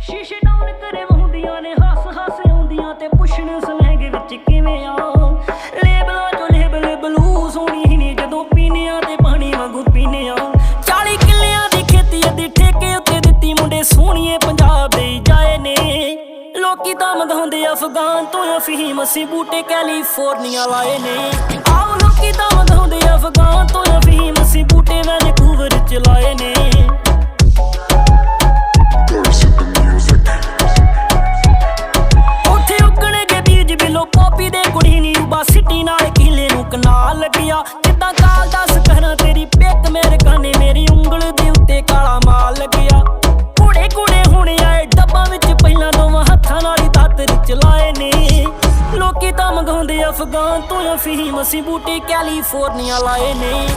ਸ਼ੀਸ਼ੇ ਡਾਊਨ ਕਰੇ ਵਹੁੰਦੀਆਂ ਨੇ, ਹੱਸ ਹੱਸ ਆਉਂਦੀਆਂ ਤੇ ਪੁੱਛਣ ਸਲੈਂਗ ਵਿੱਚ ਕਿਵੇਂ ਆ? ਲੇਬਲਾਂ ਚੋਂ ਲੇਬਲ ਬਲੂ ਸੋਣੀ ਹੀ ਨਹੀਂ ਜਦੋਂ ਪੀਨੇ ਆ ਤੇ ਪਾਣੀ ਵਾਂਗੂ ਪੀਨੇ ਆ। 40 ਕਿੱਲਿਆਂ ਦੀ ਖੇਤੀ ਅੱਧੀ ਠੇਕੇ ਉੱਤੇ ਦਿੱਤੀ, ਮੁੰਡੇ ਸੋਹਣੀਏ ਪੰਜਾਬ ਦੇ ਜਾਏ ਨੇ। ਲੋਕੀ ਤਾਂ ਮੰਗਾਉਂਦੇ, ਅਫਗਾਨ ਤੋਂ ਅਫੀਮ ਅਸੀਂ ਬੂਟੇ ਕੈਲੀਫੋਰਨੀਆ ਲਾਏ ਨੇ। ਨੂੰ ਕਨਾਲ ਲੱਗਿਆ ਕਾਲ ਦੱਸ ਕਰਾਂ ਤੇਰੀ ਪਿੱਕ ਮੇਰੇ ਕਾਨੇ, ਮੇਰੀ ਉਂਗਲ ਦੇ ਉੱਤੇ ਕਾਲਾ ਮਾਲ ਲੱਗਿਆ। ਕੁੜੇ ਕੁੜੇ ਹੁਣ ਆਏ, ਡੱਬਾਂ ਵਿੱਚ ਪਹਿਲਾਂ ਦੋਵਾਂ ਹੱਥਾਂ ਨਾਲ ਹੀ ਦਾਤਰ ਚਲਾਏ ਨੇ। ਲੋਕੀ ਤਾਂ ਮੰਗਾਉਂਦੇ ਅਫਗਾਨ ਤੋਂ ਅਫੀਮ, ਅਸੀਂ ਬੂਟੇ ਕੈਲੀਫੋਰਨੀਆ ਲਾਏ ਨੇ।